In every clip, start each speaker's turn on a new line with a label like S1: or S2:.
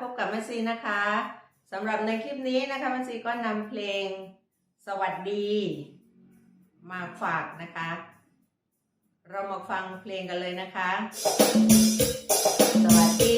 S1: พบกับแม่ซีนะคะสำหรับในคลิปนี้นะคะแม่ซีก็นำเพลงสวัสดี มาฝากนะคะ เรามาฟังเพลงกันเลยนะคะ สวัสดี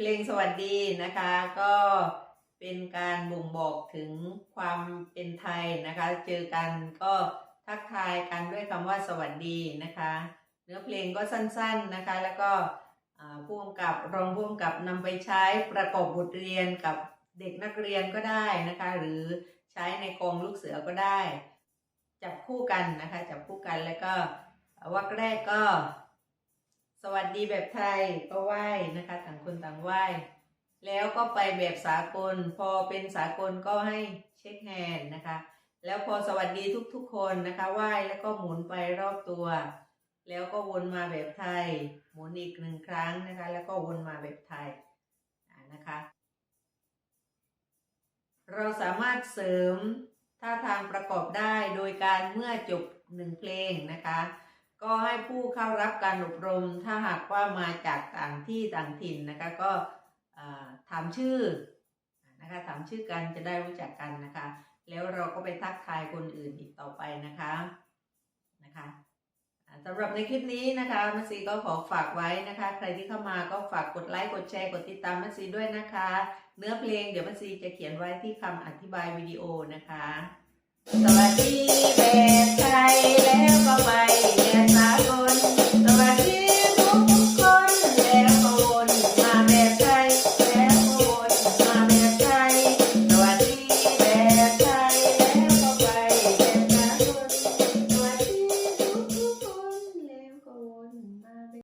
S1: เพลงสวัสดีนะคะ ก็เป็นการบ่งบอกถึงความเป็นไทยนะคะ เจอกันก็ทักทายกันด้วยคำว่าสวัสดีนะคะ เนื้อเพลงก็สั้นๆนะคะ แล้วก็อ่าผู้กำกับรองผู้กำกับนำไปใช้ประกอบบทเรียนกับเด็กนักเรียนก็ได้นะคะ หรือใช้ในกองลูกเสือก็ได้ จับคู่กันนะคะ จับคู่กันแล้วก็วรรคแรกก็ สวัสดีแบบไทยก็ไหว้นะคะต่างคนต่างไหว้ แล้วก็ไปแบบสากล พอเป็นสากลก็ให้เช็คแฮนด์นะคะ แล้วพอสวัสดีทุกๆคนนะคะไหว้แล้วก็หมุนไปรอบตัว แล้วก็วนมาแบบไทย หมุนอีกหนึ่งครั้งนะคะ แล้วก็วนมาแบบไทยนะคะ เราสามารถเสริมท่าทางประกอบได้โดยการเมื่อจบหนึ่งเพลงนะคะ ก็ให้ผู้เข้ารับการอบรมถ้าหากว่ามาจากต่างที่ต่างถิ่นนะคะก็ถามชื่อนะคะถามชื่อกันจะได้รู้จักกันนะคะ แล้วเราก็ไปทักทายคนอื่นอีกต่อไปนะคะนะคะสำหรับในคลิปนี้นะคะมัสซีก็ขอฝากไว้นะคะ ใครที่เข้ามาก็ฝากกดไลค์กดแชร์กดติดตามมัสซีด้วยนะคะ เนื้อเพลงเดี๋ยวมัสซีจะเขียนไว้ที่คำอธิบายวิดีโอนะคะ สวัสดีแบ